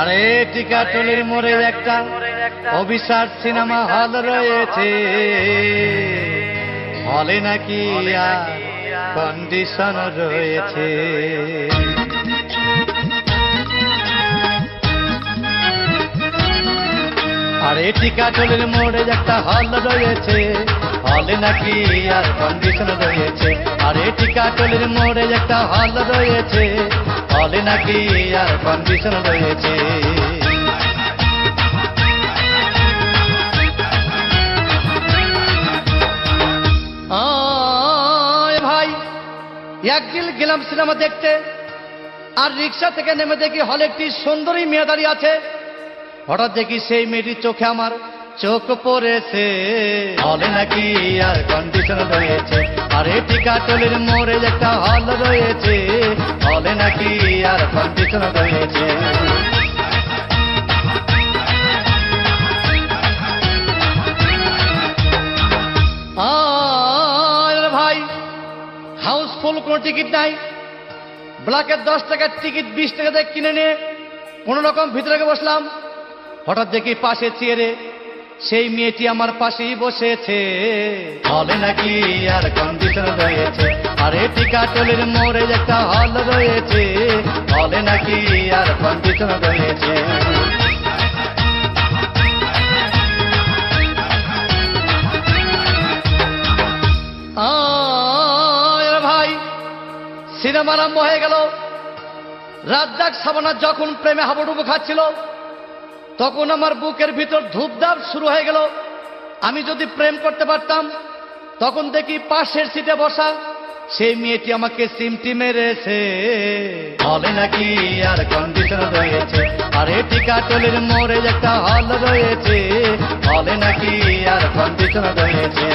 আরে টিকাটলির মোড়ে একটা অভিশাপ সিনেমা হল রয়েছে। হলে নাকি কন্ডিশন রয়েছে। আরে টিকাটলির মোড়ে একটা হল রয়েছে। হলে নাকি আর কন্ডিশন রয়েছে। আরে টিকাটলির মোড়ে একটা হল রয়েছে। হলে নাকি আর কন্ডিশন রয়েছে? ভাই, একদিন গেলাম সিনেমা দেখতে, আর রিক্সা থেকে নেমে দেখি হলে একটি সুন্দরী মেয়ে দাঁড়িয়ে আছে। হঠাৎ দেখি সেই মেয়েটির চোখে আমার চোখ পড়েছে। হলে নাকি আর কন্ডিশন রয়েছে। আরে টিকাটলির মোড়ে একটা হল রয়েছে। হলে নাকি আর কন্ডিশন রয়েছে। ভাই হাউসফুল কোনো টিকিট নাই। ব্লকের দশ টাকার টিকিট বিশ টাকা দিয়ে কিনে নিয়ে কোনো রকম ভিতরে বসলাম। হঠাৎ দেখি পাশে চেয়ারে সেই মেয়েটি আমার পাশেই বসেছে। হলে নাকি আর কন্ডিশন রয়েছে। আরে টিকাটলির মোড়ে একটা হল রয়েছে। হলে নাকি আর কন্ডিশন রয়েছে। ভাই সিনেমা আরম্ভ হয়ে গেল। রাজ্জাক সাবানা যখন প্রেমে হাবুডুবু খাচ্ছিল তখন আমার বুকের ভিতর ধূপধাপ শুরু হয়ে গেল। আমি যদি প্রেম করতে পারতাম, তখন দেখি পাশের সিটে বসা সেই মেয়েটি আমাকে সিমটি মেরেছে। হলে নাকি আর কন্ডিশন রয়েছে। আরে টিকাটলির মোড়ে একটা হল রয়েছে। হলে নাকি আর কন্ডিশন রয়েছে।